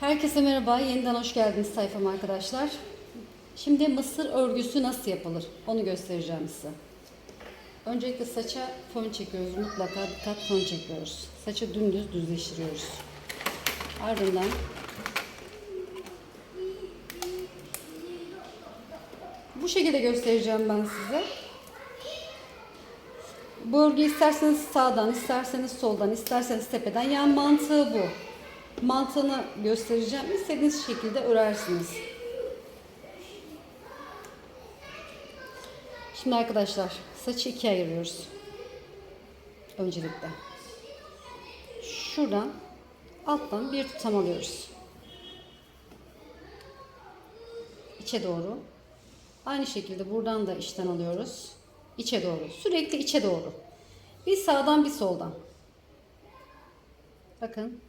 Herkese merhaba, yeniden hoş geldiniz sayfama arkadaşlar. Şimdi mısır örgüsü nasıl yapılır onu göstereceğim size. Öncelikle saça fön çekiyoruz, mutlaka dikkat fön çekiyoruz. Saçı dümdüz düzleştiriyoruz. Ardından bu şekilde göstereceğim ben size. Bu örgü isterseniz sağdan, isterseniz soldan, isterseniz tepeden. Yani mantığı bu. Mantığını göstereceğim. İstediğiniz şekilde örersiniz. Şimdi arkadaşlar saçı ikiye ayırıyoruz. Öncelikle. Şuradan alttan bir tutam alıyoruz. İçe doğru. Aynı şekilde buradan da içten alıyoruz. İçe doğru. Sürekli içe doğru. Bir sağdan bir soldan. Bakın.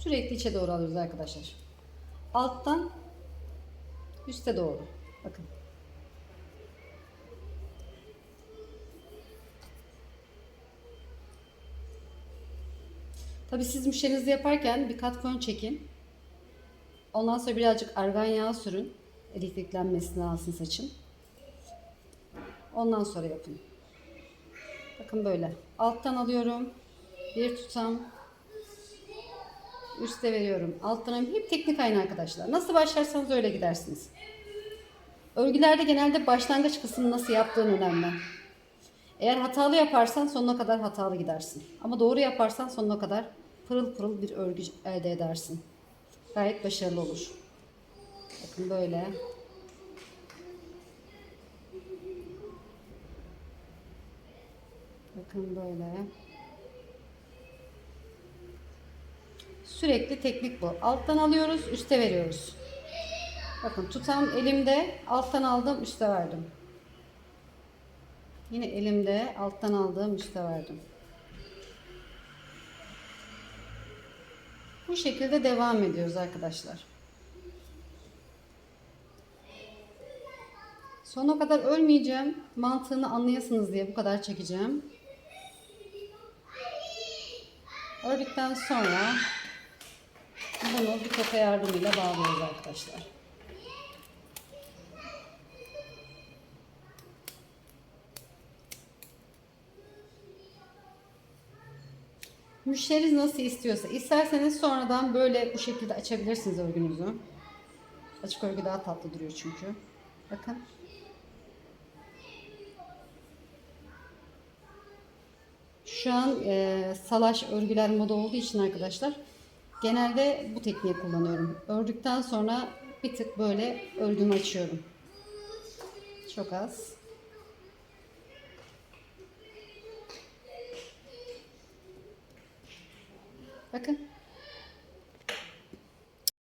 Sürekli içe doğru alıyoruz arkadaşlar. Alttan üste doğru. Bakın. Tabi siz müşterinizi yaparken bir kat fön çekin. Ondan sonra birazcık argan yağı sürün. Elektriklenmesini alsın saçın. Ondan sonra yapın. Bakın böyle. Alttan alıyorum. Bir tutam. Üste veriyorum. Alttan. Hep teknik aynı arkadaşlar. Nasıl başlarsanız öyle gidersiniz. Örgülerde genelde başlangıç kısmını nasıl yaptığın önemli. Eğer hatalı yaparsan sonuna kadar hatalı gidersin. Ama doğru yaparsan sonuna kadar pırıl pırıl bir örgü elde edersin. Gayet başarılı olur. Bakın böyle. Bakın böyle. Sürekli teknik bu. Alttan alıyoruz, üste veriyoruz. Bakın tutam elimde, alttan aldım, üste verdim. Yine elimde, alttan aldığım, üste verdim. Bu şekilde devam ediyoruz arkadaşlar. Sona kadar ölmeyeceğim. Mantığını anlayasınız diye bu kadar çekeceğim. Ördükten sonra bunu bir toka yardımıyla bağlıyoruz arkadaşlar. Müşteriniz nasıl istiyorsa. İsterseniz sonradan böyle bu şekilde açabilirsiniz örgünüzü. Açık örgü daha tatlı duruyor çünkü. Bakın. Şu an e, salaş örgüler moda olduğu için arkadaşlar genelde bu tekniği kullanıyorum. Ördükten sonra bir tık böyle örgümü açıyorum. Çok az. Bakın.